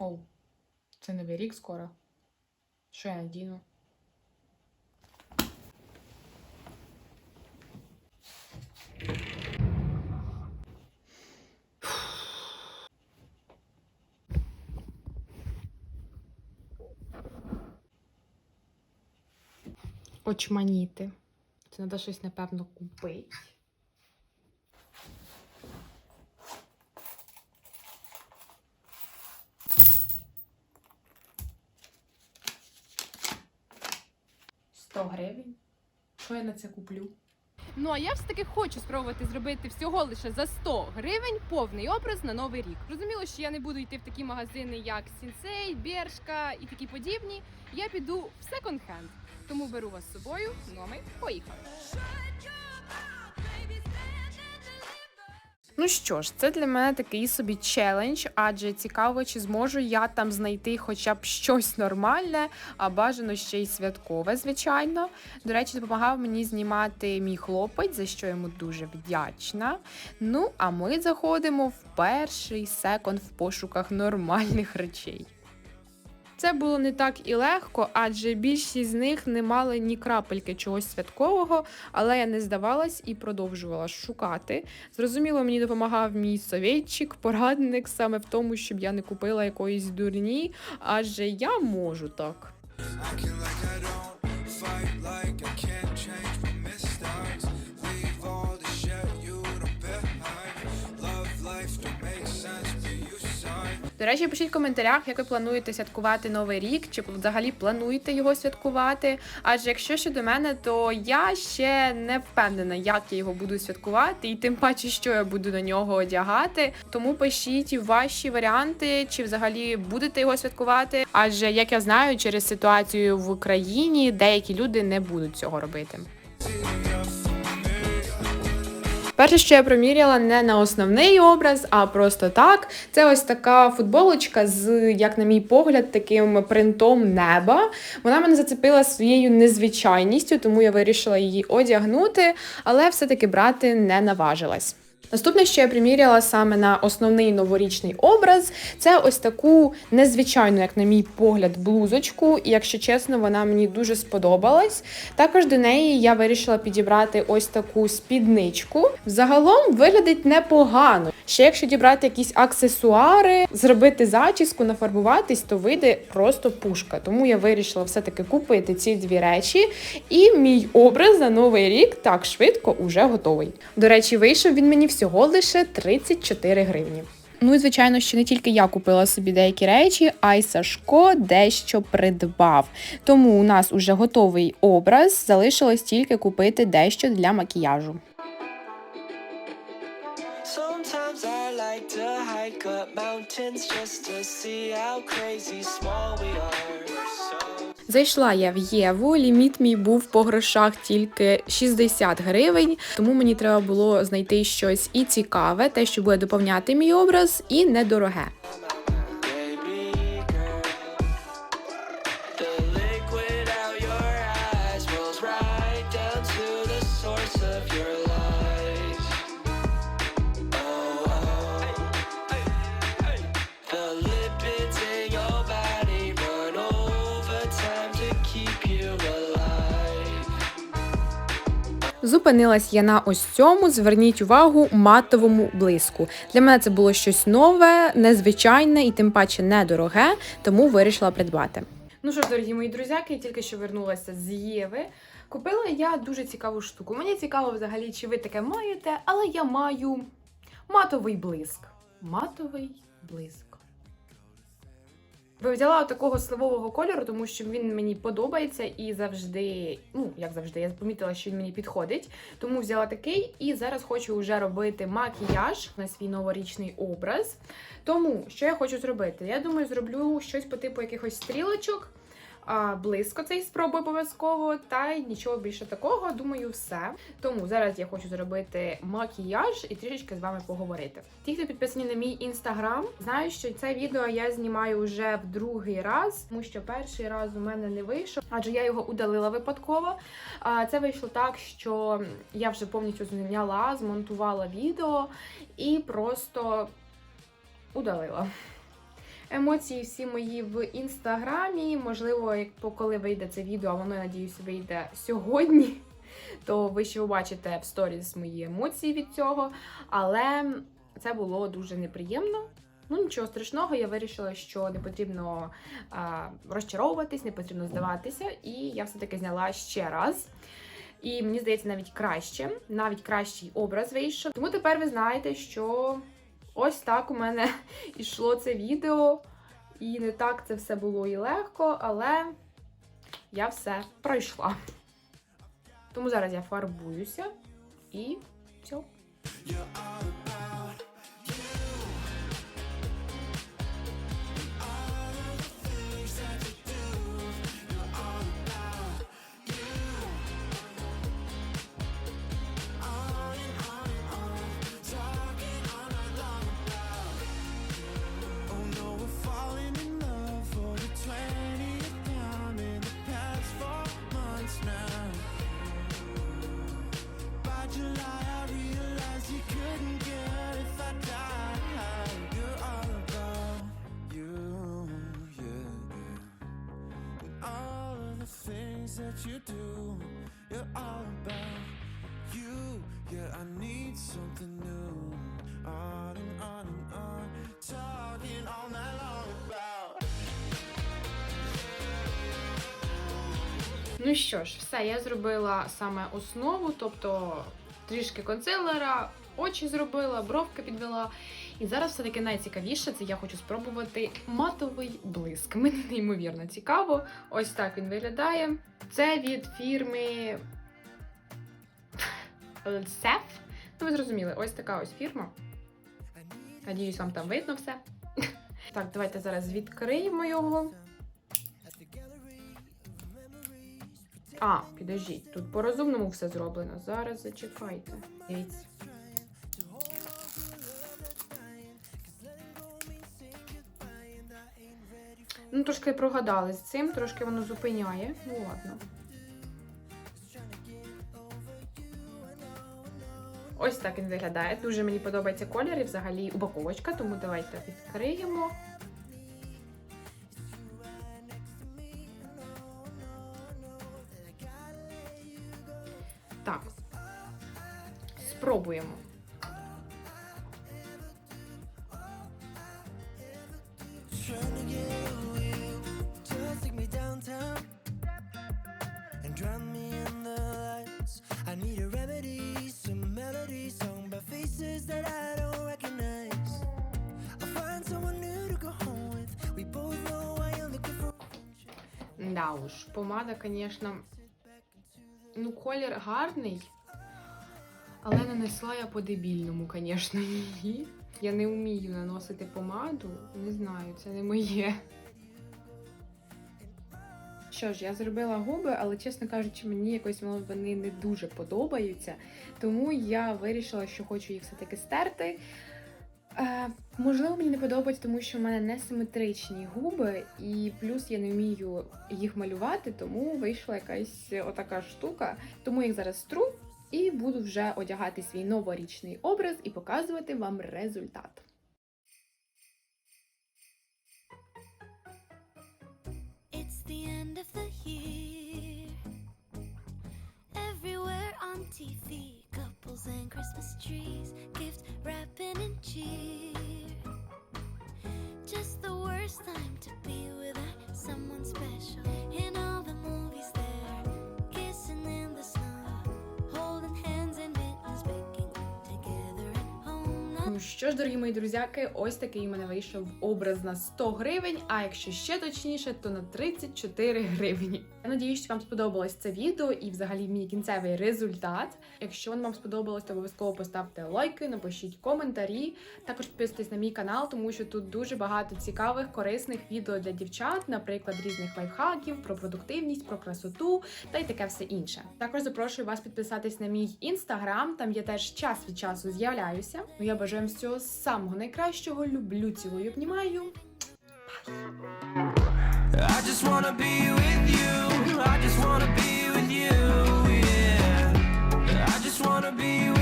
Оу, це новий рік скоро. Що я надіну? Очманіти. Це треба щось, напевно, купити. Сто гривень. Що я на це куплю? Ну а я все-таки хочу спробувати зробити всього лише за 100 гривень повний образ на новий рік. Розуміло, що я не буду йти в такі магазини, як Сінсей, Бершка і такі подібні. Я піду в секонд-хенд. Тому беру вас з собою. Ну а ми поїхали. Ну що ж, це для мене такий собі челендж, адже цікаво, чи зможу я там знайти хоча б щось нормальне, а бажано ще й святкове, звичайно. До речі, допомагав мені знімати мій хлопець, за що йому дуже вдячна. Ну, а ми заходимо в перший секонд в пошуках нормальних речей. Це було не так і легко, адже більшість з них не мали ні крапельки чогось святкового, але я не здавалась і продовжувала шукати. Зрозуміло, мені допомагав мій совєтчик, порадник саме в тому, щоб я не купила якоїсь дурні, адже я можу так. Acting like I don't fight like I can't change До речі, пишіть в коментарях, як ви плануєте святкувати новий рік, чи взагалі плануєте його святкувати. Адже якщо щодо мене, то я ще не впевнена, як я його буду святкувати, і тим паче, що я буду на нього одягати. Тому пишіть ваші варіанти, чи взагалі будете його святкувати. Адже як я знаю, через ситуацію в Україні деякі люди не будуть цього робити. Перше, що я приміряла не на основний образ, а просто так. Це ось така футболочка з, як на мій погляд, таким принтом неба. Вона мене зацепила своєю незвичайністю, тому я вирішила її одягнути, але все-таки брати не наважилась. Наступне, що я приміряла саме на основний новорічний образ, це ось таку незвичайну, як на мій погляд, блузочку. І якщо чесно, вона мені дуже сподобалась. Також до неї я вирішила підібрати ось таку спідничку. Загалом виглядить непогано. Ще якщо дібрати якісь аксесуари, зробити зачіску, нафарбуватись, то вийде просто пушка. Тому я вирішила все-таки купити ці дві речі. І мій образ на новий рік так швидко уже готовий. До речі, вийшов він мені всього лише 34 гривні. Ну і звичайно, що не тільки я купила собі деякі речі, а й Сашко дещо придбав. Тому у нас уже готовий образ. Залишилось тільки купити дещо для макіяжу. Sometimes I like to hike up mountains just to see how crazy small we are. Зайшла я в Єву. Ліміт мій був по грошах тільки 60 гривень, тому мені треба було знайти щось і цікаве, те, що буде доповняти мій образ, і недороге. Зупинилась я на ось цьому. Зверніть увагу матовому блиску. Для мене це було щось нове, незвичайне і тим паче недороге, тому вирішила придбати. Ну що ж, дорогі мої друзяки, я тільки що вернулася з Єви. Купила я дуже цікаву штуку. Мені цікаво взагалі, чи ви таке маєте, але я маю матовий блиск. Матовий блиск. Взяла такого сливового кольору, тому що він мені подобається і завжди, ну як завжди, я помітила, що він мені підходить. Тому взяла такий і зараз хочу вже робити макіяж на свій новорічний образ. Тому що я хочу зробити? Я думаю, зроблю щось по типу якихось стрілочок. Близько цей спробую обов'язково, та й нічого більше такого. Думаю, все. Тому зараз я хочу зробити макіяж і трішечки з вами поговорити. Ті, хто підписані на мій інстаграм, знають, що це відео я знімаю вже в другий раз, тому що перший раз у мене не вийшов, адже я його удалила випадково. Це вийшло так, що я вже повністю зняла, змонтувала відео і просто удалила. Емоції всі мої в інстаграмі. Можливо, як коли вийде це відео, а воно, я надіюсь, вийде сьогодні. То ви ще побачите в сторіс мої емоції від цього. Але це було дуже неприємно. Ну, нічого страшного, я вирішила, що не потрібно а, розчаровуватись, не потрібно здаватися, і я все-таки зняла ще раз. І мені здається, навіть краще, навіть кращий образ вийшов. Тому тепер ви знаєте, що ось так у мене йшло це відео. І не так це все було і легко, але я все пройшла. Тому зараз я фарбуюся і все. That you do, you're all about you. Yeah, I need something new. On and on and on, talking all night long about. Ну що ж, все, я зробила саме основу, тобто трішки консилера, очі зробила, бровки підвела. І зараз все-таки найцікавіше це я хочу спробувати матовий блиск. Мені неймовірно цікаво. Ось так він виглядає. Це від фірми Sef. Ну, ви зрозуміли, ось така ось фірма. Надіюсь, вам там видно все. Так, давайте зараз відкриємо його. А, підождіть, тут по-розумному все зроблено. Зараз зачекайте. Дивіться. Ну, трошки прогадали з цим, трошки воно зупиняє. Ну ладно. Ось так він виглядає. Дуже мені подобається колір і взагалі упаковочка, тому давайте відкриємо. Так. Спробуємо. Уж, помада, звісно. Ну, колір гарний. Але нанесла я по-дебільному, звісно, її. Я не вмію наносити помаду. Не знаю, це не моє. Що ж, я зробила губи, але, чесно кажучи, мені якось вони не дуже подобаються. Тому я вирішила, що хочу їх все-таки стерти. Е, можливо, мені не подобається, тому що в мене несиметричні губи, і плюс я не вмію їх малювати, тому вийшла якась отака штука. Тому їх зараз стру і буду вже одягати свій новорічний образ і показувати вам результат. It's the end of the year. Everywhere on TV, couples and Christmas trees, gift wrapping and cheer. Just the worst time to be Що ж, дорогі мої друзяки, ось такий у мене вийшов образ на 100 гривень, а якщо ще точніше, то на 34 гривні. Я надіюсь, що вам сподобалось це відео і взагалі мій кінцевий результат. Якщо воно вам сподобалось, то обов'язково поставте лайки, напишіть коментарі. Також підписуйтесь на мій канал, тому що тут дуже багато цікавих, корисних відео для дівчат, наприклад, різних лайфхаків про продуктивність, про красоту та й таке все інше. Також запрошую вас підписатись на мій інстаграм, там я теж час від часу з'являюся. Ну я бажаю вам всього самого найкращого. Люблю, цілую, обнімаю. I just wanna be with you. I just wanna be with you. Yeah. I just wanna be with